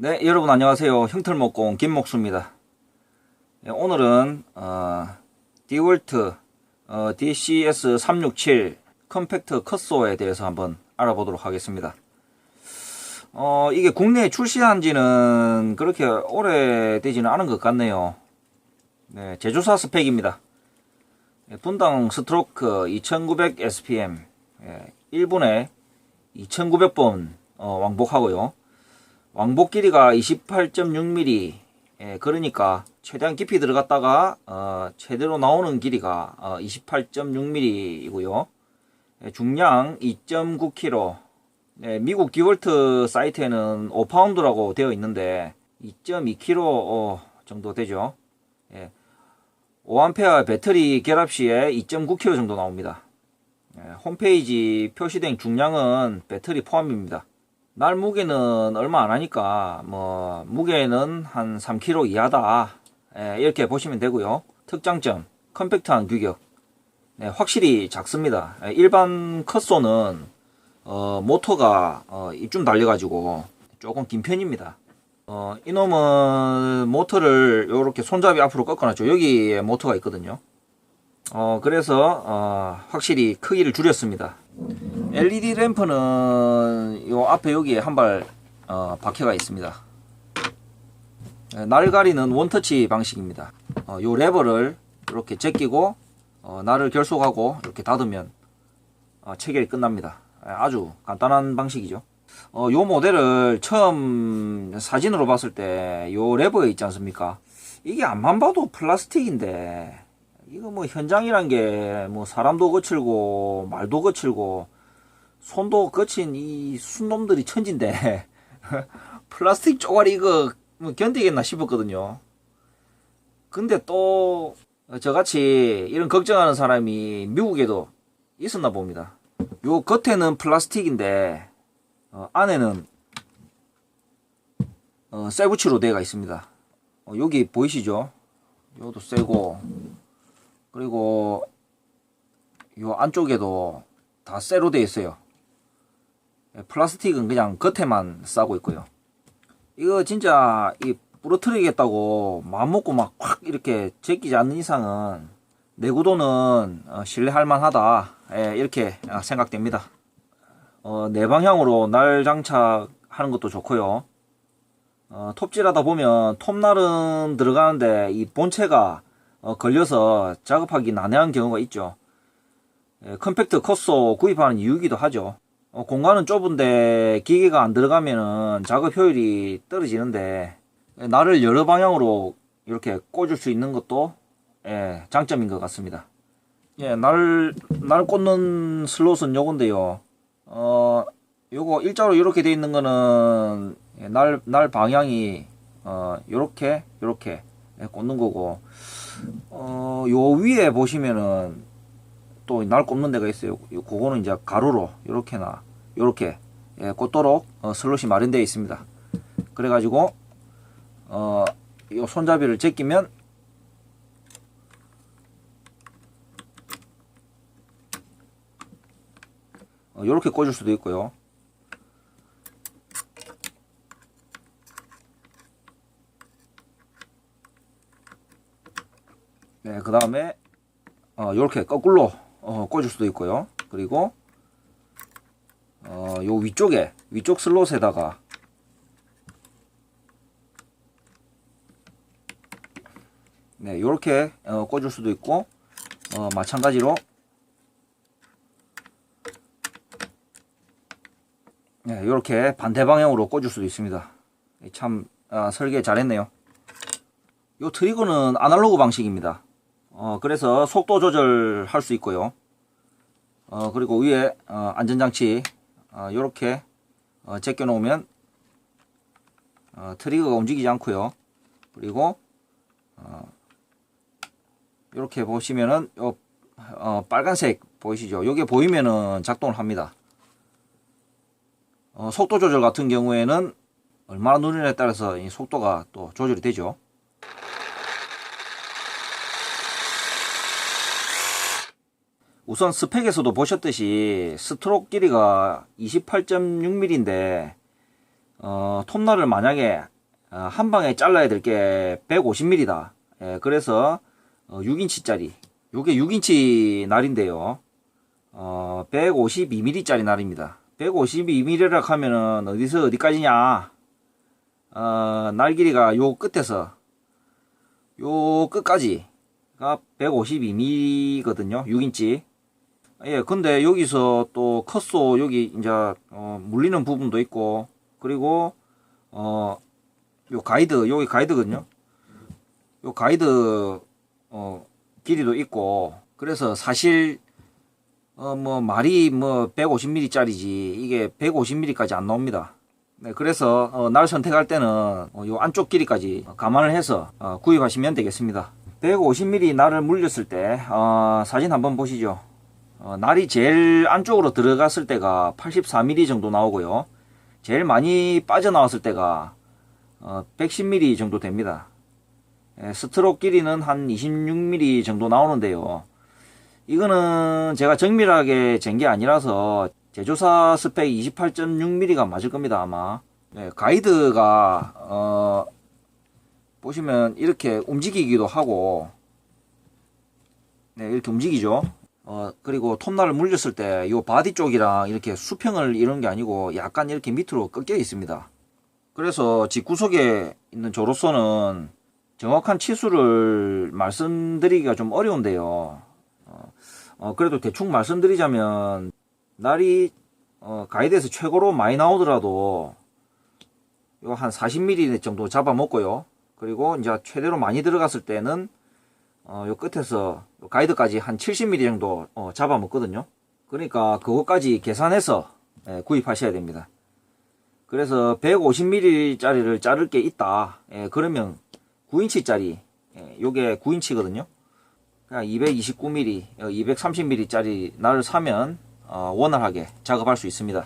네, 여러분 안녕하세요. 형틀목공 김목수입니다. 예, 오늘은 어, 디월트 어, DCS367 컴팩트 컷소에 대해서 한번 알아보도록 하겠습니다. 어, 이게 국내에 출시한 지는 그렇게 오래되지는 않은 것 같네요. 네, 제조사 스펙입니다. 예, 분당 스트로크 2900 SPM, 예, 1분에 2900번 어, 왕복하고요. 왕복 길이가 28.6mm. 예, 그러니까 최대한 깊이 들어갔다가 어, 최대로 나오는 길이가 어, 28.6mm이고요. 예, 중량 2.9kg. 예, 미국 디월트 사이트에는 5파운드라고 되어 있는데 2.2kg 어, 정도 되죠. 예, 5A 배터리 결합 시에 2.9kg 정도 나옵니다. 예, 홈페이지 표시된 중량은 배터리 포함입니다. 날 무게는 얼마 안 하니까 뭐 무게는 한 3kg 이하다 예, 이렇게 보시면 되고요. 특장점 컴팩트한 규격 네, 확실히 작습니다. 예, 일반 컷소는 어, 모터가 어, 이쯤 달려 가지고 조금 긴 편입니다. 어, 이놈은 모터를 이렇게 손잡이 앞으로 꺾어놨죠. 여기에 모터가 있거든요. 어, 그래서 어, 확실히 크기를 줄였습니다. LED 램프는 요 앞에 여기에 한발 어, 박혀가 있습니다. 예, 날 가리는 원터치 방식입니다. 어, 요 레버를 이렇게 제끼고 어, 날을 결속하고 이렇게 닫으면 어, 체결이 끝납니다. 예, 아주 간단한 방식이죠. 어, 요 모델을 처음 사진으로 봤을 때 요 레버 있지 않습니까? 이게 앞만 봐도 플라스틱인데 이거 뭐 현장이란 게 뭐 사람도 거칠고 말도 거칠고 손도 거친 이 순놈들이 천진데 플라스틱 쪼가리 이거 뭐 견디겠나 싶었거든요. 근데 또 저같이 이런 걱정하는 사람이 미국에도 있었나 봅니다. 요 겉에는 플라스틱인데 어, 안에는 어, 쇠붙이로 되어 있습니다. 어, 여기 보이시죠? 요도 쇠고 그리고 요 안쪽에도 다 쇠로 되어 있어요. 예, 플라스틱은 그냥 겉에만 싸고 있고요. 이거 진짜 이 부러뜨리겠다고 마음먹고 막 확 이렇게 제끼지 않는 이상은 내구도는 어, 신뢰할 만하다 예, 이렇게 아, 생각됩니다. 어, 네 방향으로 날 장착하는 것도 좋고요. 어, 톱질하다 보면 톱날은 들어가는데 이 본체가 어, 걸려서 작업하기 난해한 경우가 있죠. 예, 컴팩트 컷소 구입하는 이유기도 하죠. 어, 공간은 좁은데 기계가 안 들어가면은 작업 효율이 떨어지는데 예, 날을 여러 방향으로 이렇게 꽂을 수 있는 것도 예, 장점인 것 같습니다. 예, 날, 날 꽂는 슬롯은 요건데요. 어, 요거 일자로 이렇게 돼 있는 거는 예, 날, 날 방향이 어, 요렇게 요렇게 예, 꽂는 거고 어, 요 위에 보시면은 또 날 꼽는 데가 있어요. 요- 그거는 이제 가로로 요렇게나 요렇게 예, 꽂도록 어, 슬롯이 마련되어 있습니다. 그래가지고 어, 요 손잡이를 제끼면 어, 요렇게 꽂을 수도 있고요. 네, 그 다음에 어, 요렇게 거꾸로 어, 꽂을 수도 있고요. 그리고 어, 요 위쪽에 위쪽 슬롯에다가 네, 요렇게 어, 꽂을 수도 있고 어, 마찬가지로 네, 요렇게 반대 방향으로 꽂을 수도 있습니다. 참 아, 설계 잘했네요. 요 트리거는 아날로그 방식입니다. 어, 그래서 속도 조절할 수 있고요. 어, 그리고 위에 어, 안전장치 어, 요렇게 어, 제껴 놓으면 어, 트리거가 움직이지 않고요. 그리고 어, 이렇게 보시면은 요 어, 빨간색 보이시죠? 요게 보이면은 작동을 합니다. 어, 속도 조절 같은 경우에는 얼마나 누르냐에 따라서 이 속도가 또 조절이 되죠. 우선 스펙에서도 보셨듯이 스트로크 길이가 28.6mm인데 어, 톱날을 만약에 어, 한 방에 잘라야 될 게 150mm다. 예, 그래서 어, 6인치짜리. 요게 6인치 날인데요. 어, 152mm짜리 날입니다. 152mm라 하면은 어디서 어디까지냐? 어, 날 길이가 요 끝에서 요 끝까지가 152mm거든요. 6인치. 예, 근데 여기서 또 컷소 여기 이제 어, 물리는 부분도 있고 그리고 어, 요 가이드 여기 가이드거든요. 요 가이드 어, 길이도 있고 그래서 사실 어, 뭐 말이 뭐 150mm짜리지 이게 150mm까지 안 나옵니다. 네, 그래서 어, 날 선택할 때는 어, 요 안쪽 길이까지 감안을 해서 어, 구입하시면 되겠습니다. 150mm 날을 물렸을 때 어, 사진 한번 보시죠. 어, 날이 제일 안쪽으로 들어갔을 때가 84mm 정도 나오고요. 제일 많이 빠져나왔을 때가 어, 110mm 정도 됩니다. 예, 스트로크 길이는 한 26mm 정도 나오는데요. 이거는 제가 정밀하게 잰 게 아니라서 제조사 스펙 28.6mm가 맞을 겁니다 아마. 네, 가이드가 어, 보시면 이렇게 움직이기도 하고 네, 이렇게 움직이죠. 어, 그리고 톱날을 물렸을 때 이 바디 쪽이랑 이렇게 수평을 이루는 게 아니고 약간 이렇게 밑으로 꺾여 있습니다. 그래서 직구석에 있는 저로서는 정확한 치수를 말씀드리기가 좀 어려운데요. 어, 어, 그래도 대충 말씀드리자면 날이 어, 가이드에서 최고로 많이 나오더라도 요 한 40mm 정도 잡아먹고요. 그리고 이제 최대로 많이 들어갔을 때는 어, 요 끝에서 요 가이드까지 한 70mm 정도 어, 잡아먹거든요. 그러니까 그것까지 계산해서 예, 구입하셔야 됩니다. 그래서 150mm짜리를 자를 게 있다. 예, 그러면 9인치 짜리 예, 요게 9인치 거든요. 그냥 229mm, 230mm짜리 날을 사면 어, 원활하게 작업할 수 있습니다.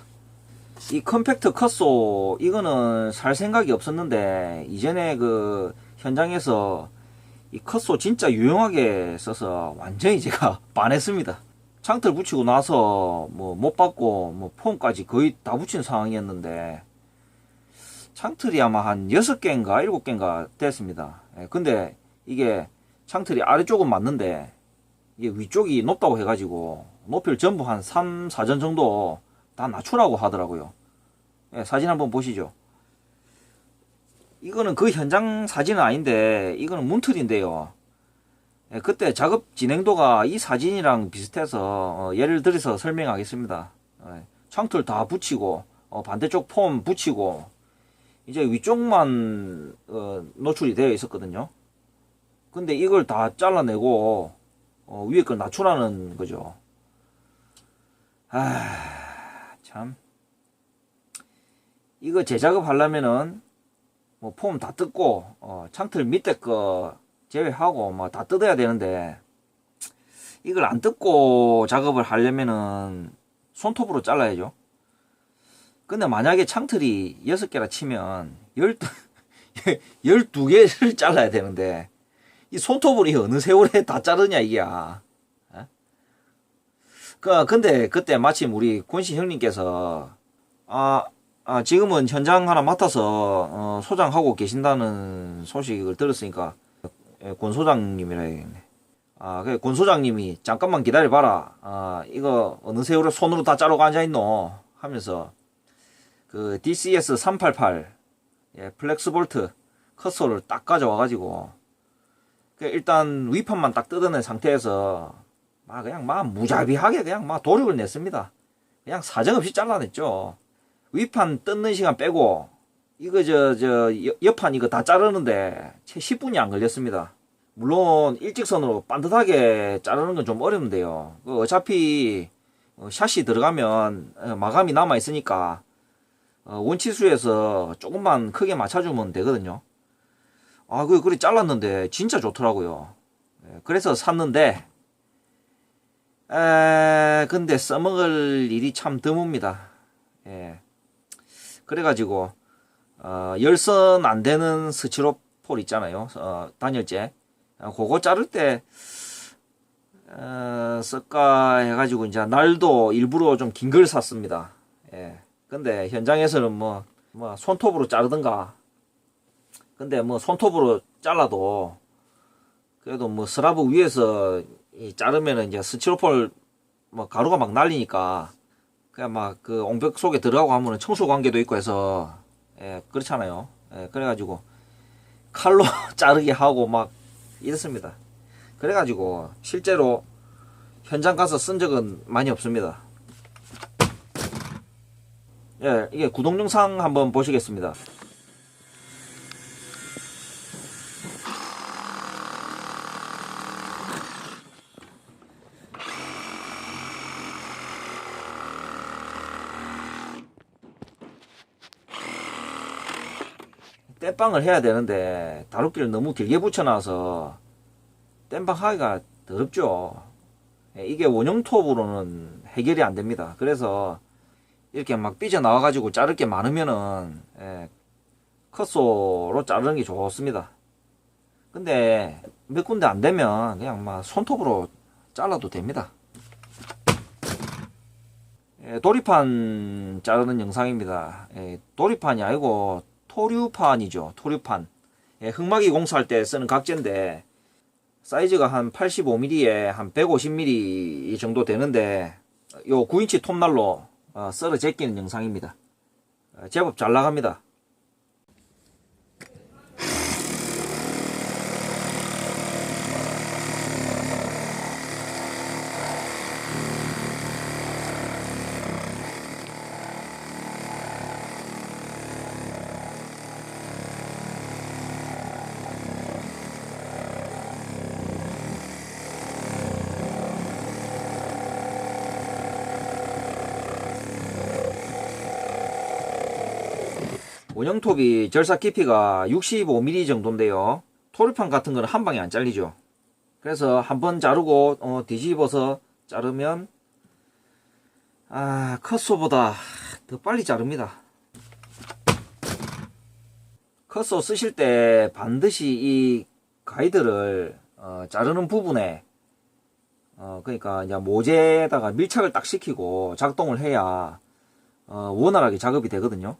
이 컴팩트 컷소 이거는 살 생각이 없었는데 이전에 그 현장에서 이 컷소 진짜 유용하게 써서 완전히 제가 반했습니다. 창틀 붙이고 나서 뭐 못 받고 뭐 폼까지 거의 다 붙인 상황이었는데 창틀이 아마 한 6개인가 7개인가 됐습니다. 예, 근데 이게 창틀이 아래쪽은 맞는데 이게 위쪽이 높다고 해가지고 높이를 전부 한 3, 4전 정도 다 낮추라고 하더라고요. 예, 사진 한번 보시죠. 이거는 그 현장 사진은 아닌데 이거는 문틀인데요. 예, 그때 작업 진행도가 이 사진이랑 비슷해서 어, 예를 들어서 설명하겠습니다. 예, 창틀 다 붙이고 어, 반대쪽 폼 붙이고 이제 위쪽만 어, 노출이 되어 있었거든요. 근데 이걸 다 잘라내고 어, 위에 걸 낮추라는 거죠. 아, 참. 이거 재작업 하려면은 뭐 폼 다 뜯고 어, 창틀 밑에 거 제외하고 뭐다 뜯어야 되는데 이걸 안 뜯고 작업을 하려면은 손톱으로 잘라야죠. 근데 만약에 창틀이 6개라 치면 12, 12개를 잘라야 되는데 이 손톱으로 이 어느 세월에 다 자르냐 이게야. 어? 그 근데 그때 마침 우리 권씨 형님께서 아, 아 지금은 현장 하나 맡아서 어, 소장하고 계신다는 소식을 들었으니까 예, 권 소장님이라 해야겠네. 아, 권 소장님이 잠깐만 기다려봐라. 아, 이거 어느 세월에 손으로 다 자르고 앉아 있노 하면서 그 DCS 388 예, 플렉스볼트 컷소를 딱 가져와가지고 그 일단 위판만 딱 뜯어낸 상태에서 막 그냥 막 무자비하게 그냥 막 도력을 냈습니다. 그냥 사정없이 잘라냈죠. 위판 뜯는 시간 빼고 이거 저 저 옆판 이거 다 자르는데 채 10분이 안 걸렸습니다. 물론 일직선으로 반듯하게 자르는 건 좀 어렵는데요. 그 어차피 어, 샷이 들어가면 어, 마감이 남아 있으니까 어, 원치수에서 조금만 크게 맞춰주면 되거든요. 아, 그, 그래 잘랐는데 진짜 좋더라고요. 예, 그래서 샀는데, 에, 근데 써먹을 일이 참 드뭅니다. 예. 그래가지고, 어, 열선 안 되는 스치로폴 있잖아요. 어, 단열재. 어, 그거 자를 때, 어, 쓸까 해가지고, 이제 날도 일부러 좀 긴 걸 샀습니다. 예. 근데 현장에서는 뭐, 뭐 손톱으로 자르든가 근데 뭐 손톱으로 잘라도 그래도 뭐 스라브 위에서 이 자르면은 이제 스티로폴 뭐 가루가 막 날리니까 그냥 막 그 옹벽 속에 들어가고 하면은 청소 관계도 있고 해서 예 그렇잖아요. 예 그래가지고 칼로 자르게 하고 막 이랬습니다. 그래가지고 실제로 현장 가서 쓴 적은 많이 없습니다. 예 이게 구동 영상 한번 보시겠습니다 땜빵을 해야 되는데 다루기를 너무 길게 붙여놔서 땜빵 하기가 더럽죠. 예, 이게 원형 톱으로는 해결이 안 됩니다. 그래서 이렇게 막 삐져 나와가지고 자를 게 많으면은 예, 컷소로 자르는 게 좋습니다. 근데 몇 군데 안 되면 그냥 막 손톱으로 잘라도 됩니다. 예, 도리판 자르는 영상입니다. 예, 도리판이 아니고 토류판이죠. 토류판. 예, 흑마기 공사할 때 쓰는 각재인데 사이즈가 한 85mm에 한 150mm 정도 되는데 요 9인치 톱날로 어, 썰어 제끼는 영상입니다. 어, 제법 잘 나갑니다. 원형톱이 절삭 깊이가 65mm 정도인데요. 토르판 같은 거는 한 방에 안 잘리죠. 그래서 한번 자르고 어, 뒤집어서 자르면 아 컷소보다 더 빨리 자릅니다. 컷소 쓰실 때 반드시 이 가이드를 어, 자르는 부분에 어, 그러니까 이제 모재에다가 밀착을 딱 시키고 작동을 해야 어, 원활하게 작업이 되거든요.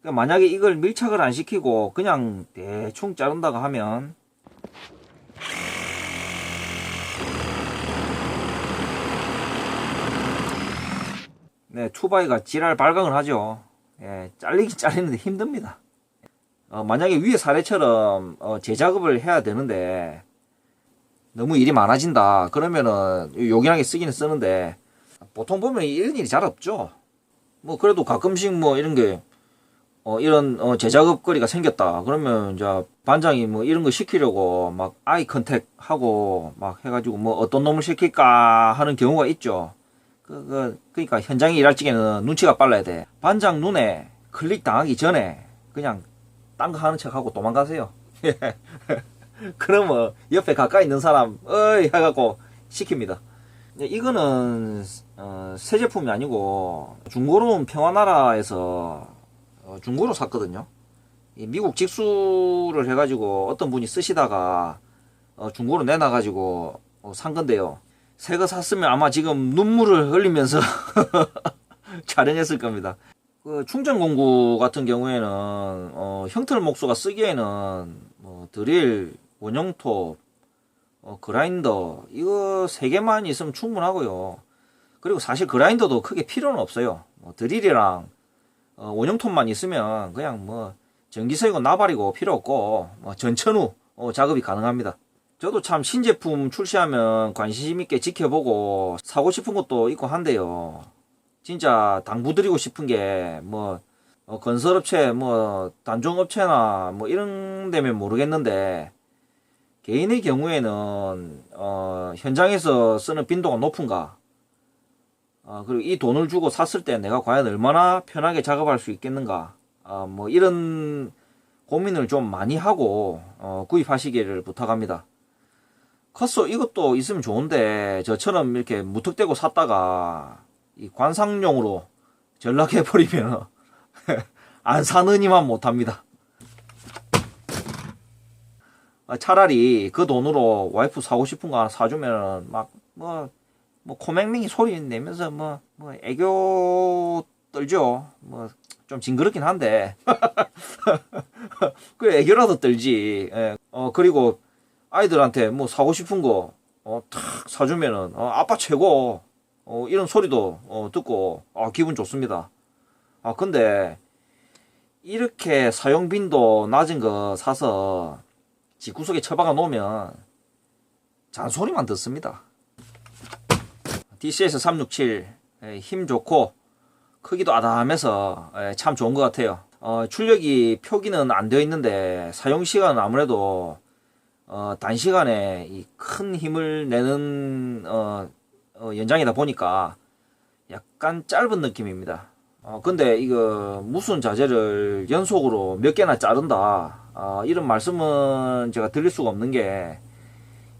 그러니까 만약에 이걸 밀착을 안 시키고 그냥 대충 자른다고 하면 네, 투바이가 지랄 발광을 하죠. 예, 잘리긴 잘리는데 힘듭니다. 어, 만약에 위에 사례처럼 어, 재작업을 해야 되는데 너무 일이 많아진다. 그러면은 요긴하게 쓰기는 쓰는데 보통 보면 이런 일이 잘 없죠. 뭐 그래도 가끔씩 뭐 이런 게 어, 이런 어, 제작업 거리가 생겼다. 그러면 이제 반장이 뭐 이런 거 시키려고 막 아이 컨택 하고 막 해가지고 뭐 어떤 놈을 시킬까 하는 경우가 있죠. 그, 그, 그러니까 현장에 일할 적에는 눈치가 빨라야 돼. 반장 눈에 클릭 당하기 전에 그냥 딴 거 하는 척 하고 도망가세요. 그러면 옆에 가까이 있는 사람 어이 해갖고 시킵니다. 이거는 어, 새 제품이 아니고 중고로 온 평화나라에서 어, 중고로 샀거든요. 이 미국 직수를 해가지고 어떤 분이 쓰시다가 어, 중고로 내놔가지고 어, 산 건데요. 새 거 샀으면 아마 지금 눈물을 흘리면서 촬영했을 겁니다. 그 충전 공구 같은 경우에는 어, 형틀 목수가 쓰기에는 뭐 드릴, 원형톱, 어, 그라인더 이거 세 개만 있으면 충분하고요. 그리고 사실 그라인더도 크게 필요는 없어요. 뭐 드릴이랑 어, 원형톱만 있으면 그냥 뭐 전기석이고 나발이고 필요 없고 뭐 전천후 어, 작업이 가능합니다. 저도 참 신제품 출시하면 관심 있게 지켜보고 사고 싶은 것도 있고 한데요. 진짜 당부드리고 싶은 게뭐 건설업체 뭐 단종업체나 뭐 이런 데면 모르겠는데 개인의 경우에는 어, 현장에서 쓰는 빈도가 높은가 어, 그리고 이 돈을 주고 샀을 때 내가 과연 얼마나 편하게 작업할 수 있겠는가 어, 뭐 이런 고민을 좀 많이 하고 어, 구입하시기를 부탁합니다. 컷소 이것도 있으면 좋은데 저처럼 이렇게 무턱대고 샀다가 이 관상용으로 전락해 버리면 안 사느니만 못합니다. 아, 차라리 그 돈으로 와이프 사고 싶은 거 하나 사주면 막 뭐 뭐 코맹맹이 소리 내면서 뭐, 뭐 애교 떨죠. 뭐 좀 징그럽긴 한데 그 애교라도 떨지. 예. 어 그리고 아이들한테 뭐 사고 싶은 거 어, 탁 사주면은 어, 아빠 최고 어, 이런 소리도 어, 듣고 아, 기분 좋습니다. 아 근데 이렇게 사용 빈도 낮은 거 사서 집구석에 처박아 놓으면 잔소리만 듣습니다. DCS 367 에, 힘 좋고 크기도 아담해서 에, 참 좋은 것 같아요. 어, 출력이 표기는 안 되어 있는데 사용 시간은 아무래도 어, 단시간에 이 큰 힘을 내는 어, 어, 연장이다 보니까 약간 짧은 느낌입니다. 어, 근데 이거 무슨 자재를 연속으로 몇 개나 자른다 어, 이런 말씀은 제가 드릴 수가 없는 게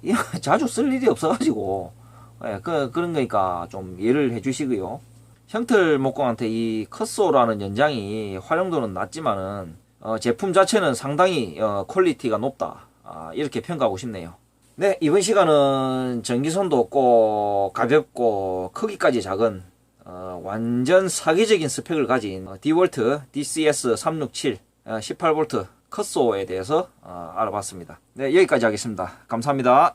자주 쓸 일이 없어가지고 예, 그, 그런 거니까 좀 이해를 해주시고요. 형틀 목공한테 이 컷소라는 연장이 활용도는 낮지만은 어, 제품 자체는 상당히 어, 퀄리티가 높다 아, 이렇게 평가하고 싶네요. 네 이번 시간은 전기선도 없고 가볍고 크기까지 작은 어, 완전 사기적인 스펙을 가진 어, 디월트 DCS 367 어, 18V 컷소에 대해서 어, 알아봤습니다. 네 여기까지 하겠습니다. 감사합니다.